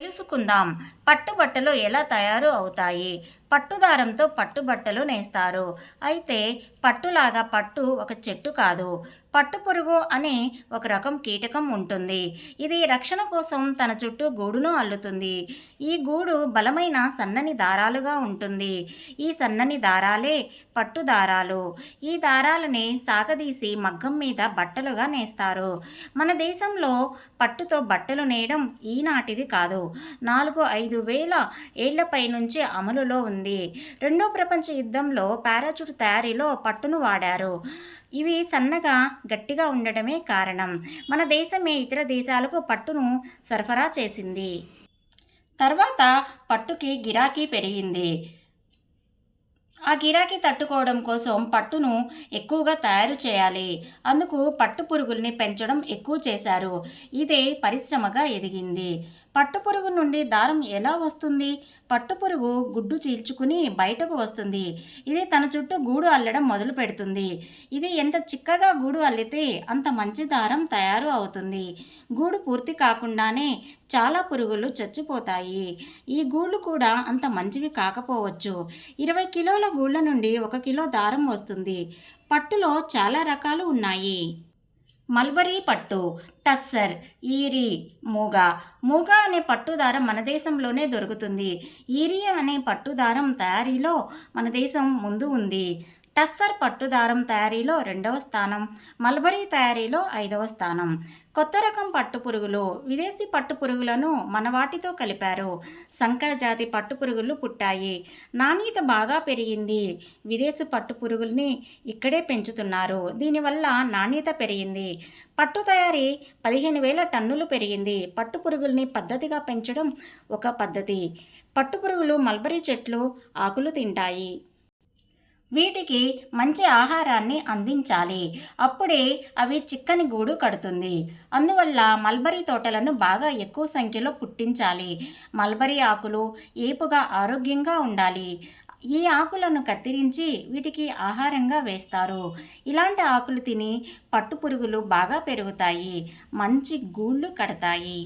తెలుసుకుందాం. పట్టుబట్టలు ఎలా తయారు అవుతాయి? పట్టుదారంతో పట్టుబట్టలు నేస్తారు. అయితే పట్టులాగా పట్టు ఒక చెట్టు కాదు. పట్టుపురుగు అనే ఒక రకం కీటకం ఉంటుంది. ఇది రక్షణ కోసం తన చుట్టూ గూడును అల్లుతుంది. ఈ గూడు బలమైన సన్నని దారాలుగా ఉంటుంది. ఈ సన్నని దారాలే పట్టు దారాలు ఈ దారాలని సాగదీసి మగ్గం మీద బట్టలుగా నేస్తారు. మన దేశంలో పట్టుతో బట్టలు నేయడం ఈనాటిది కాదు. నాలుగు ఐదు వేల ఏళ్ళపై నుంచి అమలులో ఉంది. రెండో ప్రపంచ యుద్ధంలో పారాచూట్ తయారీలో పట్టును వాడారు. ఇవి సన్నగా గట్టిగా ఉండడమే కారణం. మన దేశమే ఇతర దేశాలకు పట్టును సరఫరా చేసింది. తర్వాత పట్టుకి గిరాకీ పెరిగింది. ఆ గిరాకీ తట్టుకోవడం కోసం పట్టును ఎక్కువగా తయారు చేయాలి. అందుకు పట్టు పురుగుల్ని పెంచడం ఎక్కువ చేశారు. ఇదే పరిశ్రమగా ఎదిగింది. పట్టుపురుగు నుండి దారం ఎలా వస్తుంది? పట్టుపురుగు గుడ్డు చీల్చుకుని బయటకు వస్తుంది. ఇది తన చుట్టూ గూడు అల్లడం మొదలు పెడుతుంది. ఇది ఎంత చిక్కగా గూడు అల్లితే అంత మంచి దారం తయారు అవుతుంది. గూడు పూర్తి కాకుండానే చాలా పురుగులు చచ్చిపోతాయి. ఈ గూళ్ళు కూడా అంత మంచివి కాకపోవచ్చు. ఇరవై కిలోల గూళ్ళ నుండి ఒక కిలో దారం వస్తుంది. పట్టులో చాలా రకాలు ఉన్నాయి. మల్బరీ పట్టు టస్సర్ ఈరీ మూగ. మూగ అనే పట్టుదారం మన దేశంలోనే దొరుకుతుంది. ఈరి అనే పట్టుదారం తయారీలో మన దేశం ముందు ఉంది. టస్సర్ పట్టుదారం తయారీలో రెండవ స్థానం మల్బరీ తయారీలో ఐదవ స్థానం. కొత్త రకం పట్టుపురుగులు విదేశీ పట్టుపురుగులను మన వాటితో కలిపారు. సంకర జాతి పట్టుపురుగులు పుట్టాయి. నాణ్యత బాగా పెరిగింది. విదేశీ పట్టుపురుగుల్ని ఇక్కడే పెంచుతున్నారు. దీనివల్ల నాణ్యత పెరిగింది. పట్టు తయారీ పదిహేను వేల టన్నులు పెరిగింది. పట్టుపురుగుల్ని పద్ధతిగా పెంచడం ఒక పద్ధతి. పట్టుపురుగులు మల్బరీ చెట్లు ఆకులు తింటాయి. వీటికి మంచి ఆహారాన్ని అందించాలి. అప్పుడే అవి చిక్కని గూడు కడుతుంది. అందువల్ల మల్బరీ తోటలను బాగా ఎక్కువ సంఖ్యలో పుట్టించాలి. మల్బరీ ఆకులు ఏపుగా ఆరోగ్యంగా ఉండాలి. ఈ ఆకులను కత్తిరించి వీటికి ఆహారంగా వేస్తారు. ఇలాంటి ఆకులు తిని పట్టుపురుగులు బాగా పెరుగుతాయి. మంచి గూళ్ళు కడతాయి.